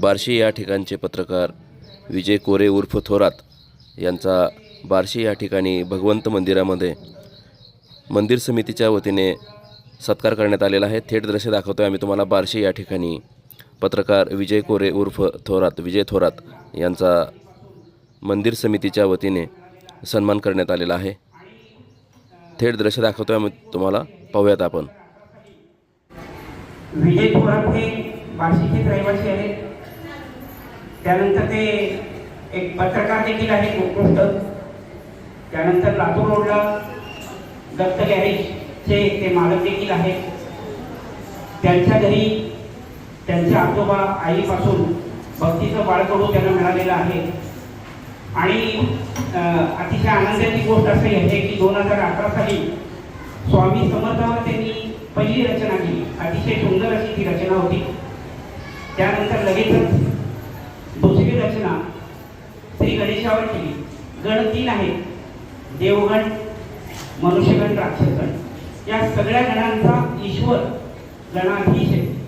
बार्शी या ठिकाणचे पत्रकार विजय कोरे उर्फ थोरात यांचा बार्शी या ठिकाणी भगवंत मंदिरामध्ये मंदिर समितीच्या वतीने सत्कार करण्यात आलेला आहे. थेट दृश्य दाखवतो आहे आम्ही तुम्हाला. बार्शी या ठिकाणी पत्रकार विजय कोरे उर्फ थोरात विजय थोरात यांचा मंदिर समितीच्या वतीने सन्मान करण्यात आलेला आहे. थेट दृश्य दाखवतो आहे आम्ही तुम्हाला. पाहूयात आपण. विजय थोरात हे बार्शीचेच रहिवासी आहेत. त्यानंतर ते एक पत्रकार देखील आहेत उत्कृष्ट. त्यानंतर लातूर रोडला दत्त गॅरेजचे ते मालक देखील आहेत. त्यांच्या घरी त्यांच्या आजोबा आईपासून भक्तीचं बाळकडू त्यांना मिळालेलं आहे. आणि अतिशय आनंदाची गोष्ट अशी आहे की दोन हजार अकरा साली स्वामी समर्थावर त्यांनी पहिली रचना केली. अतिशय सुंदर अशी ती रचना होती. त्यानंतर लगेचच रचना. श्री गणेशावर केली. गण तीन आहेत. देवगण मनुष्यगण राक्षसगण. या सगळ्या गणांचा ईश्वर गणाधीश आहे.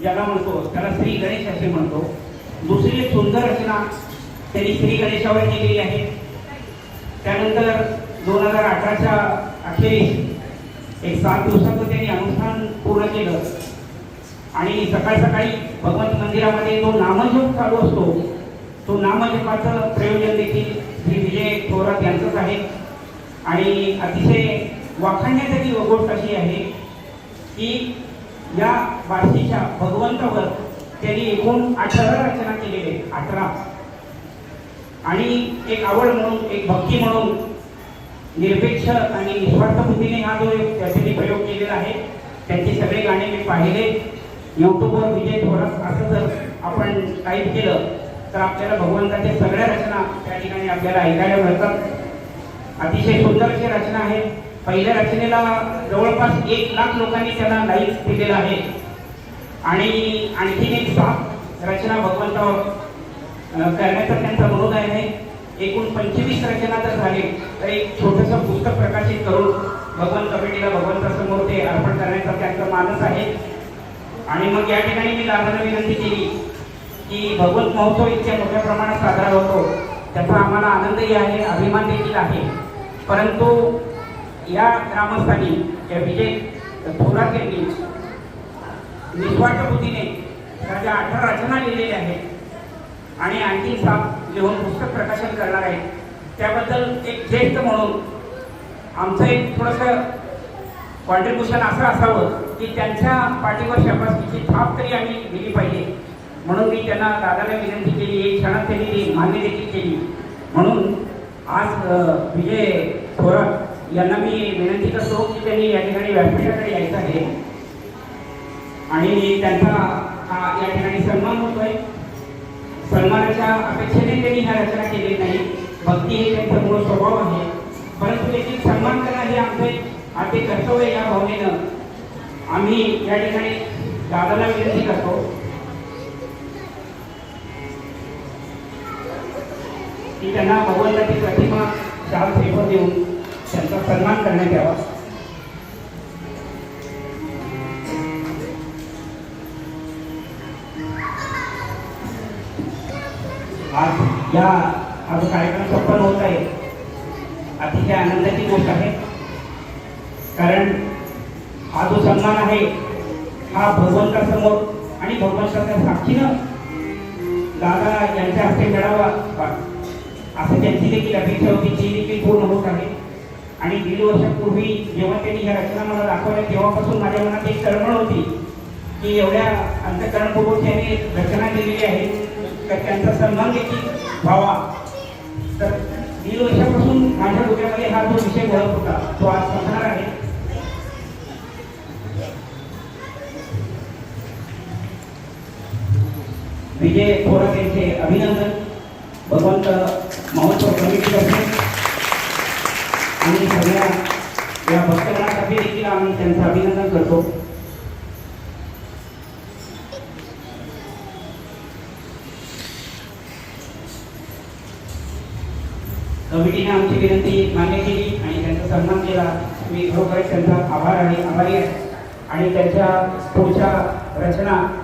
ज्याला म्हणतो त्याला श्री गणेश असे म्हणतो. दुसरी सुंदर रचना त्यांनी श्री गणेशावर केलेली आहे. त्यानंतर दोन हजार अठराच्या अखेरीस एक सात दिवसाचं त्यांनी अनुष्ठान पूर्ण केलं. आणि सकाळ सकाळी भगवंत मंदिरामध्ये जो नामजप चालू असतो. तो नामलेपाचं प्रयोजन देखील श्री विजय थोरात यांचंच आहे. आणि अतिशय वाखाणण्यासाठी गोष्ट अशी आहे की या बार्शीच्या भगवंतावर त्यांनी एकूण अठरा रचना केलेले अठरा. आणि एक आवड म्हणून एक भक्ती म्हणून निरपेक्ष आणि निस्वार्थ बुद्धीने हा जो त्यासाठी प्रयोग केलेला आहे त्यांचे सगळे गाणे मी पाहिले. यूट्यूबवर विजय थोरात असं जर आपण टाईप केलं तर आपल्याला भगवंताच्या सगळ्या रचना त्या ठिकाणी आपल्याला ऐकायला मिळतात. अतिशय सुंदर अशी रचना आहे. पहिल्या रचनेला जवळपास एक लाख लोकांनी त्याला लाईक दिलेला आहे. आणि आणखीन एक सात रचना भगवंतावर करण्याचा त्यांचा मनोदय आहे. एकूण पंचवीस रचना जर झाली. तर एक छोटंसं पुस्तक प्रकाशित करून भगवंत कमिटीला भगवंतासमोर ते अर्पण करण्याचा त्यांचा मानस आहे. आणि मग या ठिकाणी मी दादाला विनंती केली की भगवत महोत्सव इतक्या मोठ्या प्रमाणात साजरा होतो. त्याचा आम्हाला आनंदही आहे अभिमान देखील आहे. परंतु या ग्रामस्थांनी या विजय थोरात यांनी निस्वार्थ बुद्धीने त्याच्या अठरा रचना लिहिलेल्या आहेत आणि आणखी साप लिहून पुस्तक प्रकाशन करणार आहे. त्याबद्दल एक ज्येष्ठ म्हणून आमचं एक थोडंसं कॉन्ट्रीब्युशन असं असावं की त्यांच्या पाठीवर शपासकीची थाप तरी आम्ही दिली पाहिजे. म्हणून मी त्यांना दादाला विनंती केली एक क्षणात त्यांनी ती मान्य देखील केली. म्हणून आज विजय थोरात यांना मी विनंती करतो की त्यांनी या ठिकाणी व्यासपीठाकडे यायचं आहे. आणि त्यांचा हा या ठिकाणी सन्मान होतोय. सन्मानाच्या अपेक्षेने त्यांनी ह्या रचना केली नाही. भक्ती हे त्यांचा मूळ स्वभाव आहे. परंतु देखील सन्मान करणं हे आमचे आर्थिक कर्तव्य या भावनेनं. आम्ही या ठिकाणी दादाला विनंती करतो. की त्यांना भगवंताची प्रतिमा शाल श्रीफळ देऊन त्यांचा सन्मान करण्यात यावा. आज या हा जो कार्यक्रम संपन्न होत आहे. अतिशय आनंदाची गोष्ट आहे. कारण हा जो सन्मान आहे हा भगवंतासमोर आणि भगवंताच्या साक्षीनं दादा यांच्या हस्ते मिळावा. असं त्यांची देखील अपेक्षा होती जी देखील पूर्ण होत आहे. आणि दीड वर्षापूर्वी जेव्हा त्यांनी ह्या रचना मला दाखवल्या तेव्हापासून माझ्या मनात एक तळमळ होती की एवढ्या अंतकरणपूर्वक त्यांनी रचना केलेली आहे तर त्यांचा सन्मान देखील व्हावा. तर दीड वर्षापासून माझ्या डोक्यामध्ये हा जो विषय घडत होता तो आज संपणार आहे. विजय थोरात यांचे अभिनंदन. भगवंत महोत्सव कमिटीतर्फे आणि सगळ्या या भक्तगणातर्फे देखील आम्ही त्यांचं अभिनंदन करतो. कमिटीने आमची विनंती मान्य केली आणि त्यांचा सन्मान केला. मी खरोखरच त्यांचा आभार आणि आभारी आहे. आणि त्यांच्या पुढच्या रचना